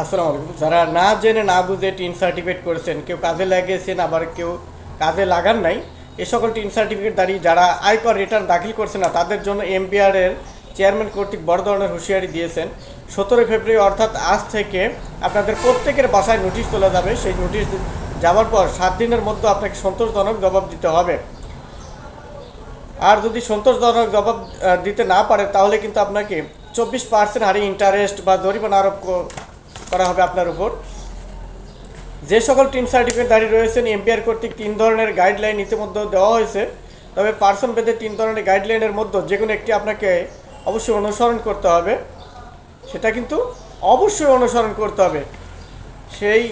আসসালামু আলাইকুম। যারা না জেনে, না বুঝে টিন সার্টিফিকেট করেছেন, কেউ কাজে লাগিয়েছেন, আবার কেউ কাজে লাগান নাই, এ সকল টিন সার্টিফিকেট দাঁড়িয়ে যারা আয়কর রিটার্ন দাখিল করছে না, তাদের জন্য এমপিআর এর চেয়ারম্যান কর্তৃক বড় ধরনের হুঁশিয়ারি দিয়েছেন। সতেরোই ফেব্রুয়ারি, অর্থাৎ আজ থেকে আপনাদের প্রত্যেকের বাসায় নোটিশ তোলা যাবে। সেই নোটিশ যাওয়ার পর সাত দিনের মধ্যে আপনাকে সন্তোষজনক জবাব দিতে হবে। আর যদি সন্তোষজনক জবাব দিতে না পারে, তাহলে কিন্তু আপনাকে চব্বিশ পার্সেন্ট হারে ইন্টারেস্ট বা জরিমানা আরোপ করা হবে আপনার উপর। যে সকল টিন সার্টিফিকেট দাঁড়িয়ে রয়েছেন এমপিআর কর্তৃক তিন ধরনের গাইডলাইন ইতিমধ্যে দেওয়া হয়েছে। তবে পার্সন ভেদে তিন ধরনের গাইডলাইনের মধ্যে যে কোনো একটি আপনাকে অবশ্যই অনুসরণ করতে হবে। সেটা কিন্তু অবশ্যই অনুসরণ করতে হবে। সেই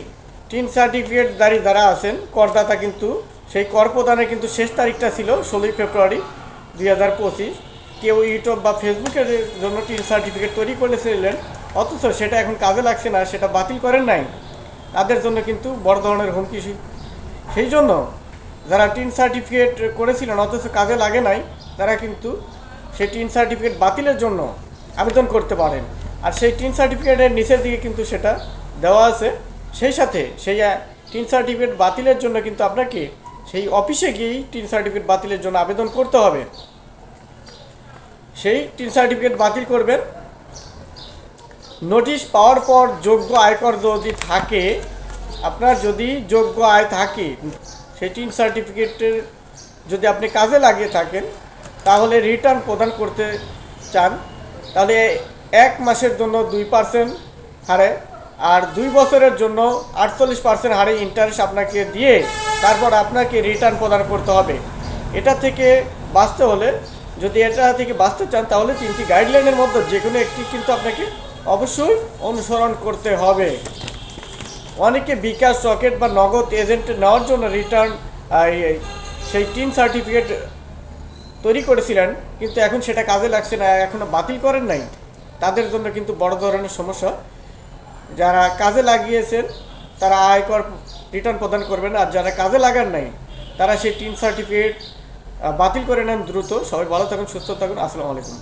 টিন সার্টিফিকেট দাঁড়িয়ে যারা আছেন, করদাতা কিন্তু, সেই কর প্রদানের কিন্তু শেষ তারিখটা ছিল ষোলোই ফেব্রুয়ারি দুই হাজার পঁচিশ। কেউ ইউটিউব বা ফেসবুকের জন্য টিন সার্টিফিকেট তৈরি করেছিলেন অথচ সেটা এখন কাজে লাগছে না, সেটা বাতিল করেন নাই। তাদের জন্য কিন্তু বড় ধরনের হুমকি সেই জন্য যারা টিন সার্টিফিকেট করেছিলেন, অথচ কাজে লাগে নাই, তারা কিন্তু সেই টিন সার্টিফিকেট বাতিলের জন্য আবেদন করতে পারেন। আর সেই টিন সার্টিফিকেটের নিচের দিকে কিন্তু সেটা দেওয়া আছে। সেই সাথে সেই টিন সার্টিফিকেট বাতিলের জন্য কিন্তু আপনাকে সেই অফিসে গিয়েই টিন সার্টিফিকেট বাতিলের জন্য আবেদন করতে হবে। সেই টিন সার্টিফিকেট বাতিল করবেন নোটিশ পাওয়ার পর যোগ্য আয়কর যদি থাকে, আপনার যদি যোগ্য আয় থাকে সেই টিন সার্টিফিকেটের যদি আপনি কাজে লাগিয়ে থাকেন, তাহলে রিটার্ন প্রদান করতে চান। তাহলে এক মাসের জন্য দুই পার্সেন্ট হারে আর দুই বছরের জন্য আটচল্লিশ পার্সেন্ট হারে ইন্টারেস্ট আপনাকে দিয়ে তারপর আপনাকে রিটার্ন প্রদান করতে হবে। এটা থেকে বাঁচতে হলে, যদি এটা থেকে বাঁচতে চান, তাহলে তিনটি গাইডলাইনের মধ্যে যে কোনো একটি কিন্তু আপনাকে অবশ্যই অনুসরণ করতে হবে। অনেকে বিকাশ সকেট বা নগদ এজেন্ট নেওয়ার জন্য রিটার্ন সেই টিম সার্টিফিকেট তৈরি করেছিলেন, কিন্তু এখন সেটা কাজে লাগছে না এখনও বাতিল করেন নাই। তাদের জন্য কিন্তু বড় ধরনের সমস্যা। যারা কাজে লাগিয়েছেন, তারা আয়কর রিটার্ন প্রদান করবেন, আর যারা কাজে লাগান নাই, তারা সেই টিম সার্টিফিকেট বাতিল করে নেন দ্রুত। সবাই ভালো থাকুন, সুস্থ থাকুন। আসসালামু আলাইকুম।